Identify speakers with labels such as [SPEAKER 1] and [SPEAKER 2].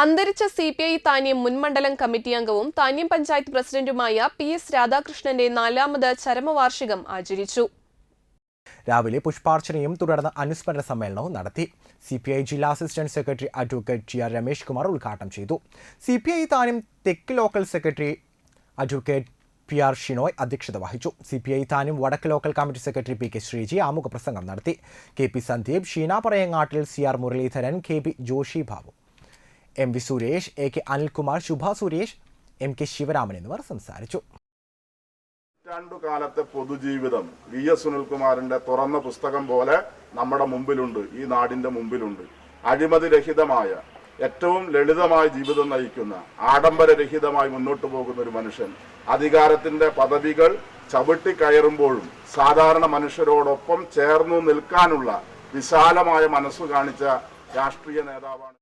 [SPEAKER 1] അന്തരിച്ച C P I Thanyam മുൻമണ്ഡലം committee അംഗവും താന്യം പഞ്ചായത്ത് പ്രസിഡന്റുമായ പി എസ് രാധാകൃഷ്ണന്റെ നാലാമത് ചരമവാർഷികം ആചരിച്ചു.
[SPEAKER 2] രാവിലെ പുഷ്പാർച്ചനയും തുടർന്ന് അനുസ്മരണ സമ്മേളനവും നടത്തി. സി പി ഐ ജില്ലാ assistant secretary advocate G R Ramesh Kumar ഉദ്ഘാടനം ചെയ്തു. സി പി ഐ താനും തെക്ക് local secretary advocate P R Shinoy അധ്യക്ഷത വഹിച്ചു. സി പി ഐ താനും വടക്ക് local committee secretary P K Sreeji ആമുഖ പ്രസംഗം നടത്തി. K P Sandeep Sheena Parayangattil C R Muraleedharan K P Joshi Babu. M V Suresh A K Anilkumar Shubha Suresh M K Sivaraman എന്നിവർ സംസാരിച്ചു.
[SPEAKER 3] രണ്ടു കാലത്തെ പൊതുജീവിതം വി എസ് സുനിൽകുമാറിന്റെ തുറന്ന പുസ്തകം പോലെ നമ്മുടെ മുമ്പിലുണ്ട് ഈ നാടിന്റെ മുമ്പിലുണ്ട്. അഴിമതിരഹിതമായ ഏറ്റവും ലളിതമായ ജീവിതം നയിക്കുന്ന ആഡംബരരഹിതമായി മുന്നോട്ട് പോകുന്ന ഒരു മനുഷ്യൻ. അധികാരത്തിന്റെ പദവികൾ ചവിട്ടി കയറുമ്പോഴും സാധാരണ മനുഷ്യരോടൊപ്പം ചേർന്നു നിൽക്കാനുള്ള വിശാലമായ മനസ്സ് കാണിച്ച രാഷ്ട്രീയ നേതാവാണ്